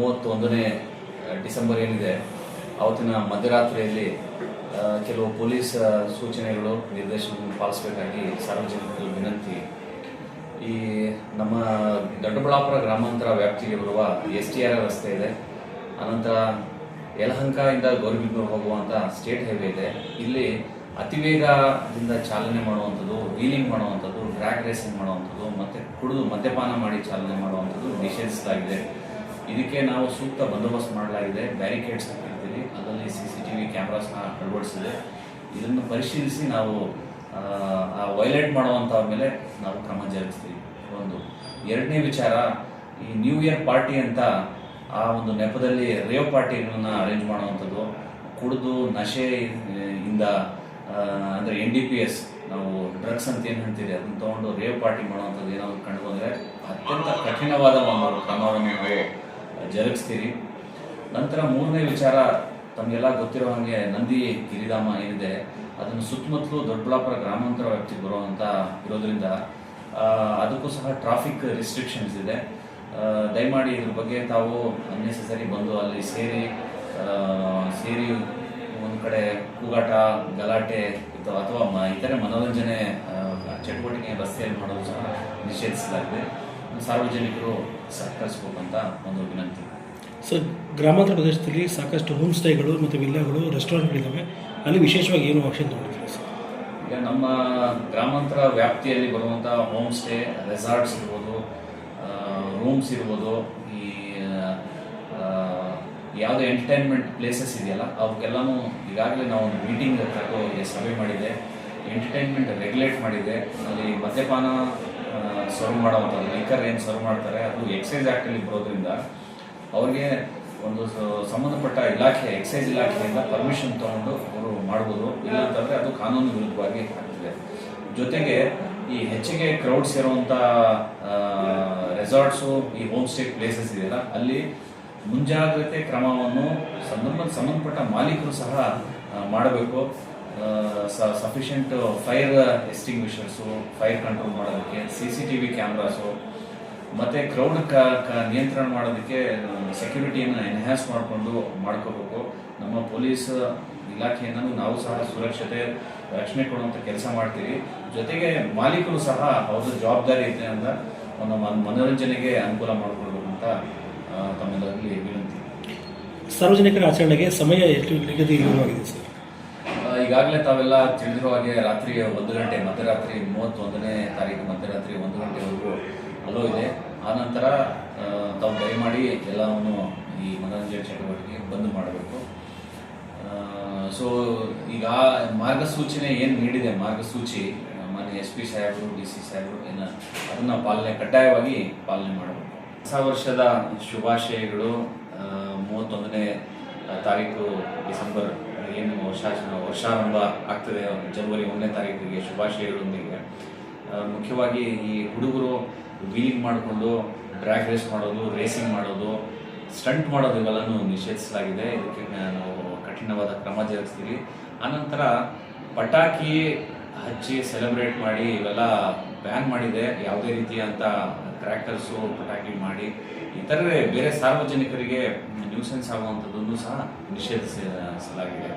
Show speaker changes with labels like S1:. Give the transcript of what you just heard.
S1: ಮೂವತ್ತೊಂದನೇ ಡಿಸೆಂಬರ್ ಏನಿದೆ, ಅವತ್ತಿನ ಮಧ್ಯರಾತ್ರಿಯಲ್ಲಿ ಕೆಲವು ಪೊಲೀಸ್ ಸೂಚನೆಗಳು, ನಿರ್ದೇಶನಗಳನ್ನು ಪಾಲಿಸಬೇಕಾಗಿ ಸಾರ್ವಜನಿಕರಲ್ಲಿ ವಿನಂತಿ. ಈ ನಮ್ಮ ದೊಡ್ಡಬಳ್ಳಾಪುರ ಗ್ರಾಮಾಂತರ ವ್ಯಾಪ್ತಿಗೆ ಬರುವ ಎಸ್ ಟಿ ಆರ್ ರಸ್ತೆ ಇದೆ. ಅನಂತರ ಯಲಹಂಕದಿಂದ ಗೌರಿಬಿದನೂರು ಹೋಗುವಂಥ ಸ್ಟೇಟ್ ಹೈವೇ ಇದೆ. ಇಲ್ಲಿ ಅತಿವೇಗದಿಂದ ಚಾಲನೆ ಮಾಡುವಂಥದ್ದು, ವೀಲಿಂಗ್ ಮಾಡುವಂಥದ್ದು ಡ್ರ್ಯಾಗ್ ರೇಸಿಂಗ್ ಮಾಡುವಂಥದ್ದು, ಮತ್ತು ಕುಡಿದು ಮದ್ಯಪಾನ ಮಾಡಿ ಚಾಲನೆ ಮಾಡುವಂಥದ್ದು ನಿಷೇಧಿಸಲಾಗಿದೆ. ಇದಕ್ಕೆ ನಾವು ಸೂಕ್ತ ಬಂದೋಬಸ್ತ್ ಮಾಡಲಾಗಿದೆ ಬ್ಯಾರಿಕೇಡ್ಸ್ ಹಾಕಿರ್ತೀವಿ ಅದರಲ್ಲಿ ಸಿ ಸಿ ಟಿ ವಿ ಕ್ಯಾಮ್ರಾಸ್ನ ಅಳವಡಿಸಿದೆ. ಇದನ್ನು ಪರಿಶೀಲಿಸಿ ನಾವು ಆ ವೈಲೇಟ್ ಮಾಡುವಂಥವ್ರ ಮೇಲೆ ನಾವು ಕ್ರಮ ಜರುಗಿಸ್ತೀವಿ. ಒಂದು ಎರಡನೇ ವಿಚಾರ ಈ ನ್ಯೂ ಇಯರ್ ಪಾರ್ಟಿ ಅಂತ ಆ ಒಂದು ನೆಪದಲ್ಲಿ ರೇವ್ ಪಾರ್ಟಿಗಳನ್ನ ಅರೇಂಜ್ ಮಾಡುವಂಥದ್ದು. ಕುಡಿದು ನಶೆ ಇಂದ ಅಂದರೆ ಎನ್ ಡಿ ಪಿ ಎಸ್ ನಾವು ಡ್ರಗ್ಸ್ ಅಂತ ಏನು ಹೇಳ್ತೀರಿ? ಅದನ್ನು ತೊಗೊಂಡು ರೇವ್ ಪಾರ್ಟಿ ಮಾಡುವಂಥದ್ದು ಏನಾದರೂ ಕಂಡು ಬಂದರೆ ಅತ್ಯಂತ ಕಠಿಣವಾದ ಒಂದು ಕ್ರಮವನ್ನು. ನಾವು ಜರುಗಿಸ್ತೀರಿ. ನಂತರ ಮೂರನೇ ವಿಚಾರ ತಮಗೆಲ್ಲ ಗೊತ್ತಿರೋ ಹಾಗೆ ನಂದಿ ಗಿರಿಧಾಮ ಏನಿದೆ, ಅದನ್ನು ಸುತ್ತಮುತ್ತಲು ದೊಡ್ಡಬಳ್ಳಾಪುರ ಗ್ರಾಮಾಂತರ ವ್ಯಾಪ್ತಿಗೆ ಬರುವಂಥ ಇರೋದ್ರಿಂದ ಅದಕ್ಕೂ ಸಹ ಟ್ರಾಫಿಕ್ ರಿಸ್ಟ್ರಿಕ್ಷನ್ಸ್ ಇದೆ. ದಯಮಾಡಿ ಇದ್ರ ಬಗ್ಗೆ ತಾವು ಅನ್ನೆಸೆಸರಿ ಬಂದು ಅಲ್ಲಿ ಸೇರಿ ಸೇರಿ ಒಂದು ಕಡೆ ಕೂಗಾಟ, ಗಲಾಟೆ ಅಥವಾ ಇತರೆ ಮನೋರಂಜನೆ ಚಟುವಟಿಕೆ ರಸ್ತೆಯಲ್ಲಿ ಮಾಡೋದು ಸಹ ನಿಷೇಧಿಸಲಾಗಿದೆ. ಸಾರ್ವಜನಿಕರು ಸಹಕರಿಸಬೇಕಂತ ಒಂದು ವಿನಂತಿ.
S2: ಸರ್ ಗ್ರಾಮಾಂತರ ಪ್ರದೇಶದಲ್ಲಿ ಸಾಕಷ್ಟು ಹೋಮ್ ಸ್ಟೇಗಳು ಮತ್ತು ವಿಲ್ಲಾಗಳು ರೆಸ್ಟೋರೆಂಟ್ಗಳಿದ್ದಾವೆ ಅಲ್ಲಿ ವಿಶೇಷವಾಗಿ ಏನು ಆಕ್ಷನ್ ತೊಗೊಳ್ತೀವಿ ಸರ್
S1: ಈಗ ನಮ್ಮ ಗ್ರಾಮಾಂತರ ವ್ಯಾಪ್ತಿಯಲ್ಲಿ ಬರುವಂಥ ಹೋಮ್ ಸ್ಟೇ ರೆಸಾರ್ಟ್ಸ್ ಇರ್ಬೋದು ರೂಮ್ಸ್ ಇರ್ಬೋದು ಈ ಯಾವುದೋ ಎಂಟರ್ಟೈನ್ಮೆಂಟ್ ಪ್ಲೇಸಸ್ ಇದೆಯಲ್ಲ ಅವಕ್ಕೆಲ್ಲನೂ ಈಗಾಗಲೇ ನಾವು ಒಂದು ಮೀಟಿಂಗ್ ತಗೋ ಸಭೆ ಮಾಡಿದೆ ಎಂಟರ್ಟೈನ್ಮೆಂಟ್ ರೆಗ್ಯುಲೇಟ್ ಮಾಡಿದೆ ಅಲ್ಲಿ ಮದ್ಯಪಾನ ಸರ್ವ್ ಮಾಡೋವಂಥದ್ದು ಲಿಕ್ಕರ್ ಏನು ಸರ್ವ್ ಮಾಡ್ತಾರೆ, ಅದು ಎಕ್ಸೈಸ್ ಆ್ಯಕ್ಟಲ್ಲಿ ಬರೋದ್ರಿಂದ ಅವ್ರಿಗೆ ಒಂದು ಸಂಬಂಧಪಟ್ಟ ಇಲಾಖೆ ಎಕ್ಸೈಸ್ ಇಲಾಖೆಯಿಂದ ಪರ್ಮಿಷನ್ ತೊಗೊಂಡು ಅವರು ಮಾಡ್ಬೋದು. ಇಲ್ಲಾಂತಂದರೆ ಅದು ಕಾನೂನು ವಿರುದ್ಧವಾಗಿ ಆಗ್ತದೆ. ಜೊತೆಗೆ ಈ ಹೆಚ್ಚಿಗೆ ಕ್ರೌಡ್ಸ್ ಇರುವಂಥ ರೆಸಾರ್ಟ್ಸು ಈ ಹೋಮ್ ಸ್ಟೇ ಪ್ಲೇಸಸ್ ಇದೆಯಲ್ಲ, ಅಲ್ಲಿ ಮುಂಜಾಗ್ರತೆ ಕ್ರಮವನ್ನು ಸಂಬಂಧ ಸಂಬಂಧಪಟ್ಟ ಮಾಲೀಕರು ಸಹ ಮಾಡಬೇಕು. Sufficient fire extinguishers fire control ಮಾಡೋದಕ್ಕೆ C C T V cameras ಮತ್ತು ಕ್ರೌಡ್ ಕ ನಿಯಂತ್ರಣ ಮಾಡೋದಕ್ಕೆ ಸೆಕ್ಯೂರಿಟಿಯನ್ನು ಎನ್ಹ್ಯಾನ್ಸ್ ಮಾಡಿಕೊಂಡು ಮಾಡ್ಕೋಬೇಕು. ನಮ್ಮ ಪೊಲೀಸ್ ಇಲಾಖೆಯನ್ನು ನಾವು ಸಹ ಸುರಕ್ಷತೆ, ರಕ್ಷಣೆ ಕೊಡುವಂಥ ಕೆಲಸ ಮಾಡ್ತೀವಿ. ಜೊತೆಗೆ ಮಾಲೀಕರು ಸಹ ಅವ್ರದ್ದು ಜವಾಬ್ದಾರಿ ಇದೆ ಅಂತ ಮನ್- ಮನೋರಂಜನೆಗೆ ಅನುಕೂಲ ಮಾಡಿಕೊಡ್ಬೇಕು ಅಂತ ತಮ್ಮೆಲ್ಲರಲ್ಲಿ ವಿನಂತಿ.
S2: ಸಾರ್ವಜನಿಕರ ಆಚರಣೆಗೆ ಸಮಯ ಎಷ್ಟು ನಿಗದಿ ಸರ್?
S1: ಈಗಾಗಲೇ ತಾವೆಲ್ಲ ತಿಳಿದಿರೋ ಹಾಗೆ ರಾತ್ರಿ ಒಂದು ಗಂಟೆ, ಮಧ್ಯರಾತ್ರಿ ಮೂವತ್ತೊಂದನೇ ತಾರೀಕು ಮಧ್ಯರಾತ್ರಿ ಒಂದು ಗಂಟೆವರೆಗೂ ಅಲೋ ಇದೆ. ಆನಂತರ ತಾವು ದಯಮಾಡಿ ಎಲ್ಲವನ್ನು ಈ ಮನೋರಂಜನೆ ಚಟುವಟಿಕೆ ಬಂದ್ ಮಾಡಬೇಕು. ಸೊ ಈಗ ಮಾರ್ಗಸೂಚನೆ ಏನು ನೀಡಿದೆ? ಮಾರ್ಗಸೂಚಿ ಮಾನ್ಯ ಎಸ್ ಪಿ ಸಾಹೇಬರು, ಡಿ ಸಿ ಸಾಹೇಬರು ಏನ ಅದನ್ನು ಪಾಲನೆ ಕಡ್ಡಾಯವಾಗಿ ಪಾಲನೆ ಮಾಡಬೇಕು. ಹೊಸ ವರ್ಷದ ಶುಭಾಶಯಗಳು. ಮೂವತ್ತೊಂದನೇ ತಾರೀಕು ಡಿಸೆಂಬರ್, ಏನು ವರ್ಷಾಚರಣೆ ವರ್ಷಾರಂಭ ಆಗ್ತದೆ. ಜನವರಿ ಒಂದನೇ ತಾರೀಕಿಗೆ ಶುಭಾಶಯಗಳೊಂದಿಗೆ. ಮುಖ್ಯವಾಗಿ ಈ ಹುಡುಗರು ವೀಲಿಂಗ್ ಮಾಡಿಕೊಂಡು ಡ್ರ್ಯಾಗ್ ರೇಸ್ ಮಾಡೋದು ರೇಸಿಂಗ್ ಮಾಡೋದು ಸ್ಟಂಟ್ ಮಾಡೋದು ಇವೆಲ್ಲನೂ ನಿಷೇಧಿಸಲಾಗಿದೆ. ಇದಕ್ಕೆ ನಾವು ಕಠಿಣವಾದ ಕ್ರಮ ಜರುಗಿಸ್ತೀವಿ. ಆನಂತರ ಪಟಾಕಿ ಹಚ್ಚಿ ಸೆಲೆಬ್ರೇಟ್ ಮಾಡಿ, ಇವೆಲ್ಲ ಬ್ಯಾನ್ ಮಾಡಿದೆ, ಯಾವುದೇ ರೀತಿಯಂಥ ಕ್ರ್ಯಾಕರ್ಸು ಪಟಾಕಿ ಮಾಡಿ. ಇತರೆ ಬೇರೆ ಸಾರ್ವಜನಿಕರಿಗೆ ನ್ಯೂಸೆನ್ಸ್ ಆಗುವಂಥದ್ದನ್ನು ಸಹ ನಿಷೇಧಿಸಲಾಗಿದೆ